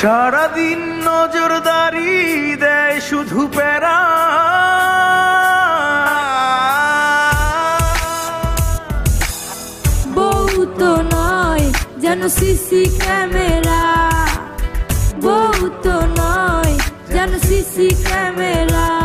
সারাদিন নজরদারি দেয় শুধু প্যারা। বউ তো নয়, যেন সিসি ক্যামেরা। বউ তো নয়, যেন সিসি ক্যামেরা।